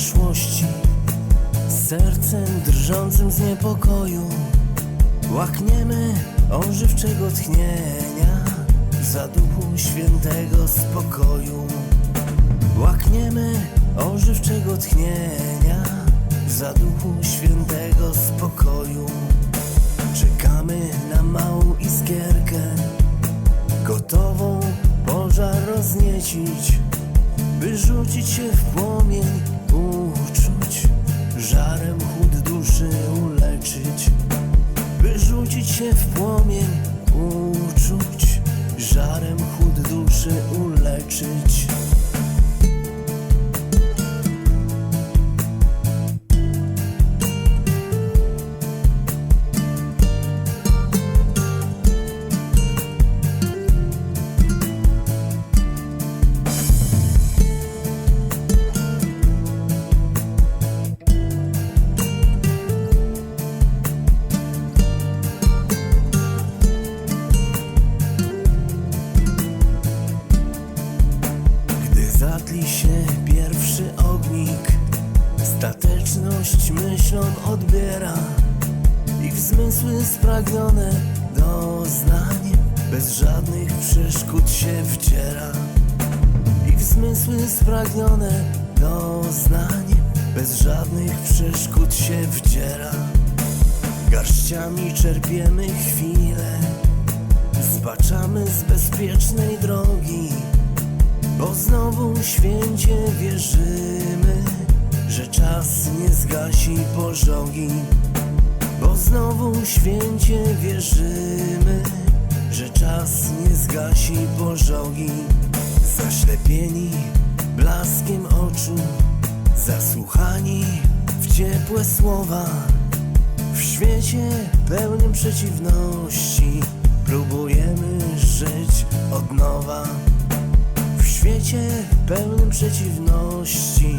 z sercem drżącym z niepokoju. Łakniemy ożywczego tchnienia za duchu świętego spokoju. Łakniemy ożywczego tchnienia za duchu świętego spokoju. Czekamy na małą iskierkę, gotową pożar rozniecić, by rzucić się w płomień uczuć, żarem chłód duszy uleczyć, by rzucić się w płomień uczuć, żarem chłód duszy uleczyć. Zatli się pierwszy ognik, stateczność myślą odbiera. Ich zmysły spragnione doznań, bez żadnych przeszkód się wdziera. Ich zmysły spragnione doznań, bez żadnych przeszkód się wdziera. Garściami czerpiemy chwilę, święcie wierzymy, że czas nie zgasi pożogi. Bo znowu święcie wierzymy, że czas nie zgasi pożogi. Zaślepieni blaskiem oczu, zasłuchani w ciepłe słowa. W świecie pełnym przeciwności próbujemy żyć od nowa. Świecie pełnym przeciwności